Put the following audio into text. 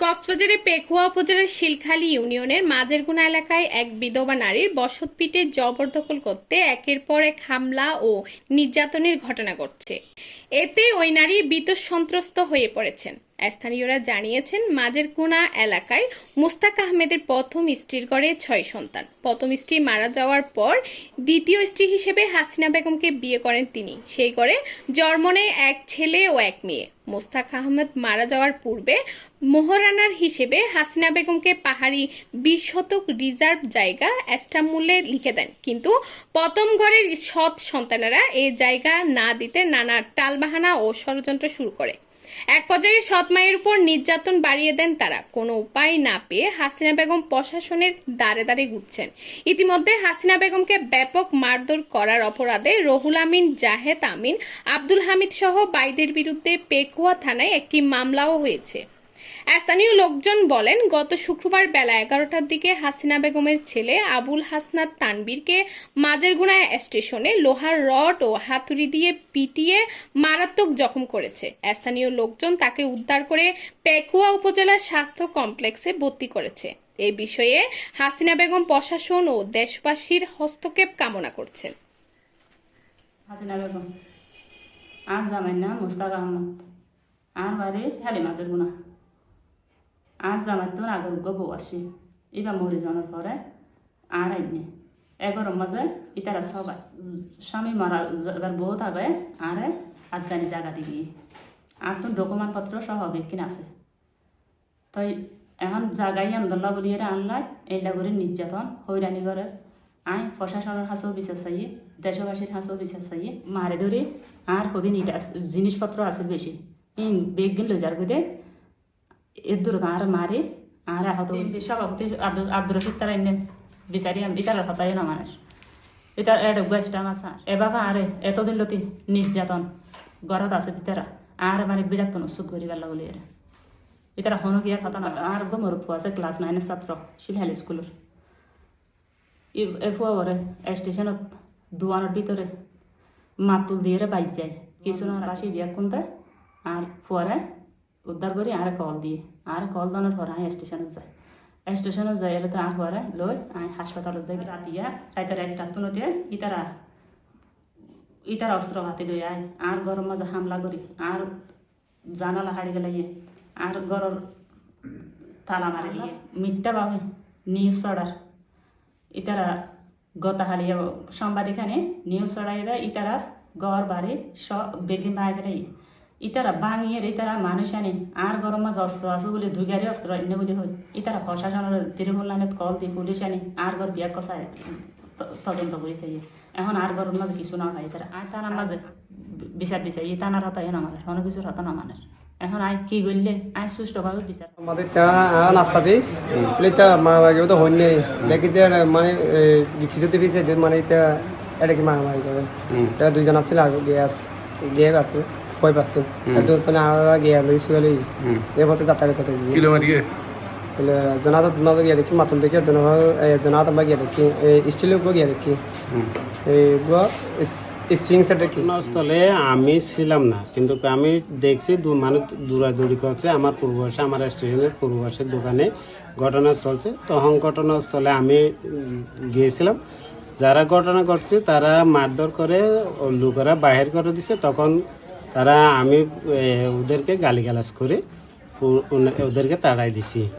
কক্সবাজারের পেকুয়া উপজেলার শিলখালী ইউনিয়নের মাঝেরগুনা এলাকায় এক বিধবা নারীর বসতপিটে জবরদখল করতে একের পর এক হামলা ও নির্যাতনের ঘটনা ঘটছে। এতে ওই নারী সন্ত্রস্ত হয়ে পড়েছেন। স্থানীয়রা জানিয়েছেন, মাঝের কোনা এলাকায় মুস্তাক আহমেদের প্রথম স্ত্রীর ঘরে ছয় সন্তান। প্রথম স্ত্রী মারা যাওয়ার পর দ্বিতীয় স্ত্রী হিসেবে হাসিনা বেগমকে বিয়ে করেন তিনি। সেই ঘরে জন্মনে এক ছেলে ও এক মেয়ে। মোস্তাক আহমেদ মারা যাওয়ার পূর্বে মোহরানার হিসেবে হাসিনা বেগমকে পাহাড়ি বিশ শতক রিজার্ভ জায়গা এস্টামূল্যে লিখে দেন। কিন্তু প্রথম ঘরের সৎ সন্তানেরা এই জায়গা না দিতে নানা টালবাহানা ও ষড়যন্ত্র শুরু করে। এক পর্যায়ে সৎ মায়ের উপর নির্যাতন বাড়িয়ে দেন তারা। কোনো উপায় না পেয়ে হাসিনা বেগম প্রশাসনের দ্বারে দ্বারে ঘুরছেন। ইতিমধ্যে হাসিনা বেগমকে ব্যাপক মারধর করার অপরাধে রহুল আমিন, জাহেদ আমিন, আব্দুল হামিদ সহ বাইদের বিরুদ্ধে পেকুয়া থানায় একটি মামলাও হয়েছে। স্থানীয় লোকজন বলেন, গত শুক্রবার বেলা এগারোটার দিকে হাসিনা বেগমের ছেলে আবুল হাসনাত তানবীরকে মাঝেরগুনা স্টেশনে লোহার রড ও হাতুড়ি দিয়ে পিটিয়ে মারাত্মক জখম করেছে। স্থানীয় লোকজন তাকে উদ্ধার করে পেকুয়া উপজেলা স্বাস্থ্য কমপ্লেক্সে ভর্তি করেছে। এ বিষয়ে হাসিনা বেগম প্রশাসন ও দেশবাসীর হস্তক্ষেপ কামনা করছেন। হাসিনা বেগম, আর না মুস্তাক আহমদ, আর বাড়ি মাছের গুণা আর জামাই তোর আগর গবু আসি এবার মরি যাওয়ার পরে আর আইনি এগারোর মাঝে ইতারা সবাই স্বামী মারা যাবার বহুত আগে আরে আফগানি জায়গা দিবি আর তো ডকুমেন্ট পত্র সহ কিনা আছে তাই এখন জাগাই আন্দোলন বলি এরা আনলাই এইলা করে নির্যাতন হইরানি করে আই প্রশাসনের হাসেও বিচার চাইয়ে দেশবাসীর হাসেও বিচার চাইয়ে মারে ধরে আর ইটা জিনিসপত্র আছে বেশি ইন বেগ গেল যার গদে এর দূর আর মারে আর আহত সভাপতি আব্দুর রশিদ তারা এনে বিচারি ইতার হতাই না মানুষ। এটার এটা গোয়েস্টাম আছে এবার আরে এতদিন লতি নির্যাতন গরত আছে তারা আর মানে বিরাট নস্তুত করিবার লাগলে এরা। এটার হনকিয়া কথা না। আর গো মোর ফুয়া আছে ক্লাস নাইনের ছাত্র শিলহালি স্কুলের। এ ফুয়া বরে স্টেশনত দোয়ানোর ভিতরে মাতুল দিয়ে বাইজ যায় কিছু না পাশে বিয়া কোনটা আর ফুয়ারে উদ্ধার করি আর কল দিয়ে। আর কল দানোর পর আই স্টেশনে যায় স্টেশনে যাই, এলে তো আর ফুয়ারে লই আই হাসপাতালত যাই। রাতিয়া, রাইতার একটা তুনতে ইতারা, ইতার অস্ত্র হাতে লই আয়। আর গরম মাঝে হামলা করি। আর জানালা হাড়ি গেলে ইয়ে। আর গরর তালা মারি মিথ্যা ভাবে নিউজ চড়ার ইতারা গতা হালিয়া সাংবাদিকানে নিউজ চড়াই ইতারার গড় বাড়ি সব বেগিন বাই গেলে ইতারা বাঙিয়ে ইতারা মানুষ আনে আর গরম মাছ অস্ত্র আছে বলে দুই গাড়ি অস্ত্র এনে বলে হয় ইতারা প্রশাসনের তিরুমূল লাইনত কল দিয়ে পুলিশ আনে আর গর বিয়া কষায় তদন্ত করেছে। এখন আর গরম মাঝে কিছু না হয় তারা আর তার মাঝে বিচার দিছে। ই টানার হতা এ না মানে অনেক কিছুর হতা না মানে এখন আই কি করলে আই সুষ্ঠুভাবে বিচার আমাদের নাস্তা দিই এটা মা বাগেও তো হইনি দেখিতে মানে ফিসতে ফিসে মানে এটা এটা কি মারামারি করে দুইজন আছিল আগে গিয়ে আছে গিয়ে আছে। কই পাচ্ছে তো মানে আর গিয়ে লই শুয়ালি এ ফটো যাতায়াত করতে গিয়ে কিলোমিটার বলে জনাদা জনাদা গিয়ে দেখি মাতন দেখি জনাদা বা গিয়ে দেখি স্টিলের উপর গিয়ে দেখি এই গুয়া স্প্রিং সেট দেখি আমি ছিলাম না কিন্তু আমি দেখছি দু মানুষ দৌড়াদৌড়ি করছে আমার পূর্বশে আমার স্টেশনের পূর্বশের দোকানে ঘটনা চলছে। তখন ঘটনাস্থলে আমি গিয়েছিলাম যারা ঘটনা ঘটছে তারা মারধর করে লোকেরা বাহির করে দিছে তখন তারা আমি ওদেরকে গালিগালাজ করে ওদেরকে তাড়াই দিছি।